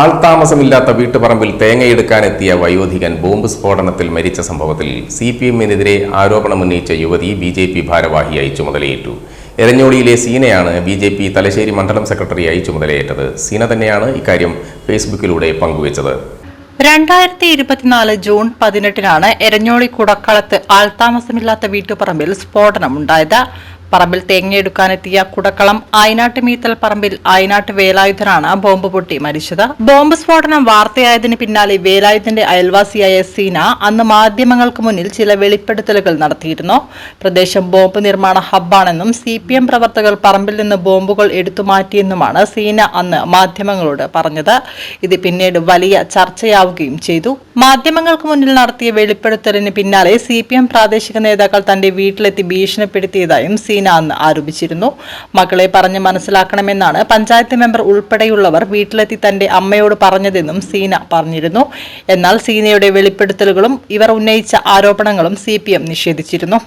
ആൾതാമസമില്ലാത്ത വീട്ടുപറമ്പിൽ തേങ്ങയെടുക്കാനെത്തിയ വയോധികൻ bomb സ്ഫോടനത്തിൽ മരിച്ച സംഭവത്തിൽ സി പി എമ്മിനെതിരെ ആരോപണമുന്നയിച്ച യുവതി ബി ജെ പി ഭാരവാഹിയായി ചുമതലയേറ്റു. എരഞ്ഞോളിയിലെ സീനയാണ് ബി ജെ പി തലശ്ശേരി മണ്ഡലം സെക്രട്ടറിയായി ചുമതലയേറ്റത്. സീന തന്നെയാണ് ഇക്കാര്യം ഫേസ്ബുക്കിലൂടെ പങ്കുവച്ചത്. രണ്ടായിരത്തി ഇരുപത്തിനാല് ജൂൺ പതിനെട്ടിനാണ് എരഞ്ഞോളി കുടക്കളത്ത് ആൾതാമസമില്ലാത്ത വീട്ടുപറമ്പിൽ സ്ഫോടനമുണ്ടായത്. പറമ്പിൽ തേങ്ങയെടുക്കാനെത്തിയ കുടക്കളം ആയിനാട്ട് മീത്തൽ പറമ്പിൽ ആയിനാട്ട് വേലായുധനാണ് ബോംബ് പൊട്ടി മരിച്ചത്. ബോംബ് സ്ഫോടനം വാർത്തയായതിന് പിന്നാലെ വേലായുധന്റെ അയൽവാസിയായ സീന അന്ന് മാധ്യമങ്ങൾക്ക് മുന്നിൽ ചില വെളിപ്പെടുത്തലുകൾ നടത്തിയിരുന്നു. പ്രദേശം ബോംബ് നിർമ്മാണ ഹബ്ബാണെന്നും സി പി എം പ്രവർത്തകർ പറമ്പിൽ നിന്ന് ബോംബുകൾ എടുത്തുമാറ്റിയെന്നുമാണ് സീന അന്ന് മാധ്യമങ്ങളോട് പറഞ്ഞത്. ഇത് പിന്നീട് വലിയ ചർച്ചയാവുകയും ചെയ്തു. മാധ്യമങ്ങൾക്ക് മുന്നിൽ നടത്തിയ വെളിപ്പെടുത്തലിന് പിന്നാലെ സി പ്രാദേശിക നേതാക്കൾ തന്റെ വീട്ടിലെത്തി ഭീഷണിപ്പെടുത്തിയതായും സീന അന്ന് ആരോപിച്ചിരുന്നു. മകളെ പറഞ്ഞ് മനസ്സിലാക്കണമെന്നാണ് പഞ്ചായത്ത് മെമ്പർ ഉൾപ്പെടെയുള്ളവർ വീട്ടിലെത്തി തന്റെ അമ്മയോട് പറഞ്ഞതെന്നും സീന പറഞ്ഞിരുന്നു. എന്നാൽ സീനയുടെ വെളിപ്പെടുത്തലുകളും ഇവർ ഉന്നയിച്ച ആരോപണങ്ങളും സി നിഷേധിച്ചിരുന്നു.